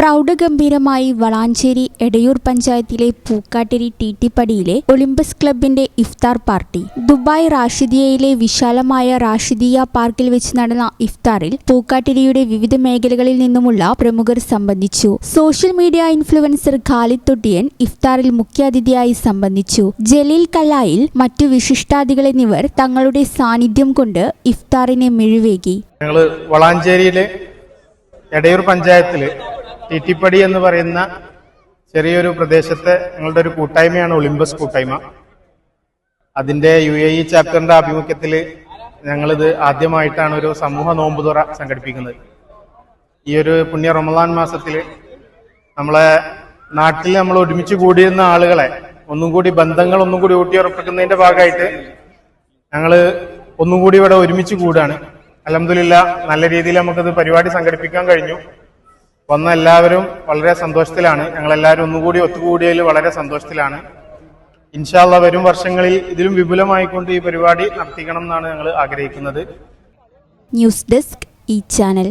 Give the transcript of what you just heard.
പ്രൗഢഗംഭീരമായി വളാഞ്ചേരി എടയൂർ പഞ്ചായത്തിലെ പൂക്കാട്ടിരി ടിട്ടിപ്പടിയിലെ ഒളിമ്പസ് ക്ലബിന്റെ ഇഫ്താർ പാർട്ടി. ദുബായ് റാഷിദിയയിലെ വിശാലമായ റാഷിദിയ പാർക്കിൽ വെച്ച് നടന്ന ഇഫ്താറിൽ പൂക്കാട്ടിരിയുടെ വിവിധ മേഖലകളിൽ നിന്നുമുള്ള പ്രമുഖർ സംബന്ധിച്ചു. Social media influencer Khalid Thottiyan ഇഫ്താറിൽ മുഖ്യാതിഥിയായി സംബന്ധിച്ചു. ജലീൽ കല്ലായിൽ മറ്റു വിശിഷ്ടാദികൾ എന്നിവർ തങ്ങളുടെ സാന്നിധ്യം കൊണ്ട് ഇഫ്താറിനെ മിഴിവേകി. ഞങ്ങൾ വളാഞ്ചേരിയിലെ എടയൂർ പഞ്ചായത്തിൽ ടിറ്റിപ്പടി എന്ന് പറയുന്ന ചെറിയൊരു പ്രദേശത്തെ ഞങ്ങളുടെ ഒരു കൂട്ടായ്മയാണ് ഒളിമ്പസ് കൂട്ടായ്മ. അതിന്റെ യു എ ഇ ചാപ്റ്ററിന്റെ ആഭിമുഖ്യത്തിൽ ഞങ്ങളിത് ആദ്യമായിട്ടാണ് ഒരു സമൂഹ നോമ്പുതുറ സംഘടിപ്പിക്കുന്നത്. ഈ ഒരു പുണ്യ റമദാൻ മാസത്തിൽ നമ്മളെ നാട്ടിൽ നമ്മൾ ഒരുമിച്ച് കൂടിയിരുന്ന ആളുകളെ ഒന്നും കൂടി ബന്ധങ്ങൾ ഒന്നും കൂടി ഊട്ടിയുറപ്പിക്കുന്നതിന്റെ ഭാഗമായിട്ട് ഞങ്ങൾ ഒന്നും കൂടി ഇവിടെ ഒരുമിച്ച് കൂടാണ്. അലഹമില്ല നല്ല രീതിയിൽ നമുക്കത് പരിപാടി സംഘടിപ്പിക്കാൻ കഴിഞ്ഞു. വന്ന എല്ലാവരും വളരെ സന്തോഷത്തിലാണ്. ഞങ്ങളെല്ലാവരും ഒന്നുകൂടി ഒത്തുകൂടിയതിൽ വളരെ സന്തോഷത്തിലാണ്. ഇൻഷാല്ല വരും വർഷങ്ങളിൽ ഇതിലും വിപുലമായിക്കൊണ്ട് ഈ പരിപാടി നടത്തിക്കണം എന്നാണ് ഞങ്ങൾ ആഗ്രഹിക്കുന്നത്. ന്യൂസ് ഡെസ്ക് ഈ channel.